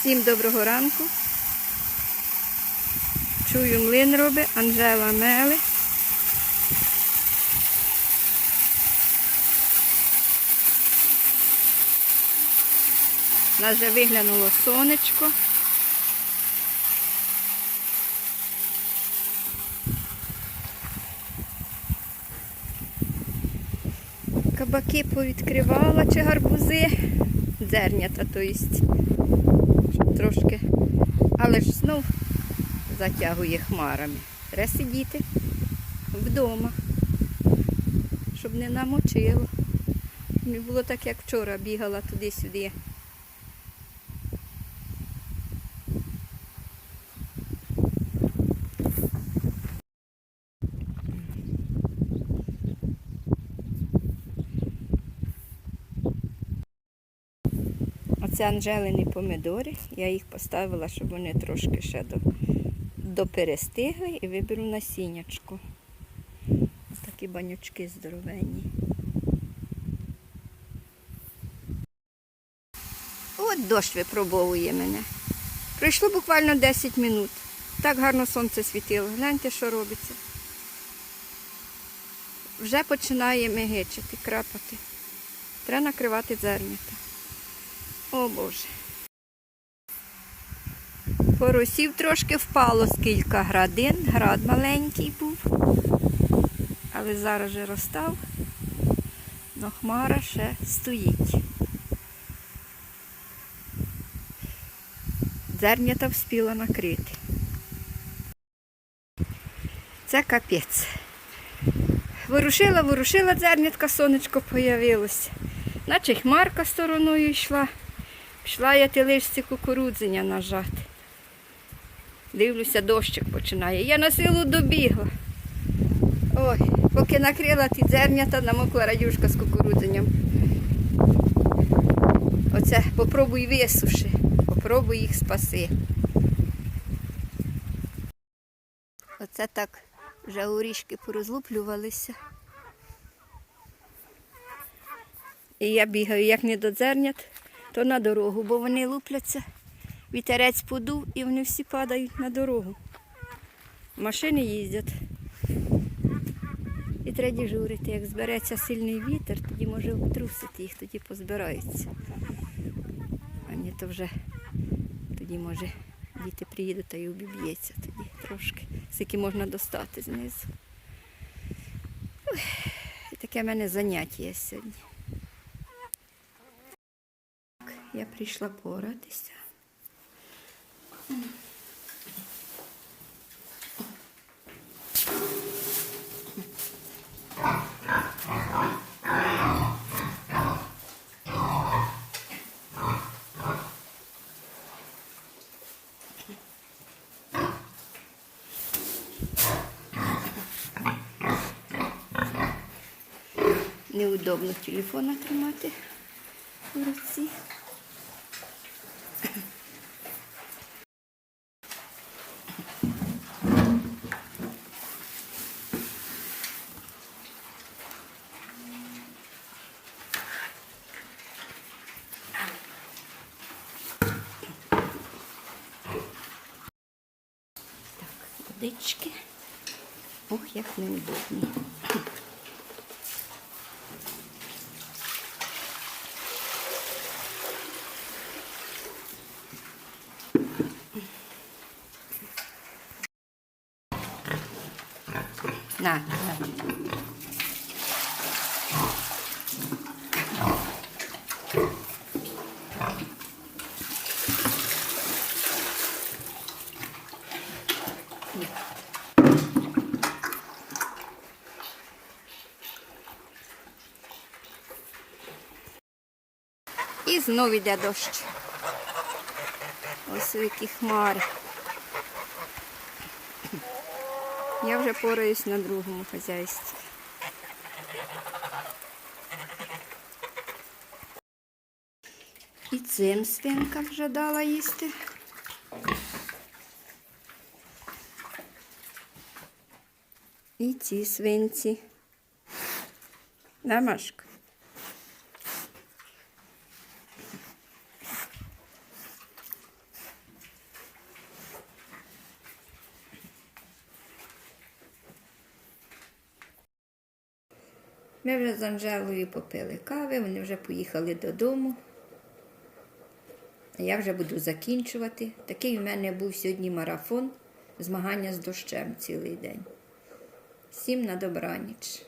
Всім доброго ранку. Чую, млин робить, Анжела мели. У нас вже виглянуло сонечко. Кабаки повідкривала чи гарбузи. Дзернята, то єсть. Трошки. Але ж знов затягує хмарами. Треба сидіти вдома, щоб не намочило. Не було так, як вчора бігала туди-сюди. Оце Анжелині помидори. Я їх поставила, щоб вони трошки ще до, доперестигли і виберу насіннячко. Ось такі банючки здоровенні. От дощ випробовує мене. Пройшло буквально 10 минут. Так гарно сонце світило. Гляньте, що робиться. Вже починає мигичити, крапати. Треба накривати зернята. О Боже. Поросів трошки впало з градин. Град маленький був. Але зараз же розстав. Но хмара ще стоїть. Зернята вспіла накрити. Це капець. Ворушила, ворушила зернятка, сонечко появилося. Наче хмарка стороною йшла. Пішла я ті лишці кукурудзення нажати. Дивлюся, дощик починає. Я на силу добігла. Ой, поки накрила ті зернята, намокла радюшка з кукурудзенням. Оце попробуй висуши, попробуй їх спаси. Оце так вже орішки порозлуплювалися. І я бігаю, як не до зернят, то на дорогу, бо вони лупляться. Вітерець подув і вони всі падають на дорогу. Машини їздять. І треба дежурити. Як збереться сильний вітер, тоді може обтрусити їх, тоді позбираються. А ні, то вже тоді може діти приїдуть та й обіб'ється тоді трошки. Скільки можна достати знизу. Ой, таке в мене заняття сьогодні. Я прийшла поратися. Неудобно телефона тримати в руці. Водички. Ох, як неудобно. На, на. І знов іде дощ. Ось які хмари. Я вже пораюсь на другому хазяйстві. І цим свинкам вже дала їсти. І ці свинці. Да, Машка? Ми вже з Анжелою попили кави, вони вже поїхали додому. Я вже буду закінчувати. Такий у мене був сьогодні марафон, змагання з дощем цілий день. Всім на добраніч.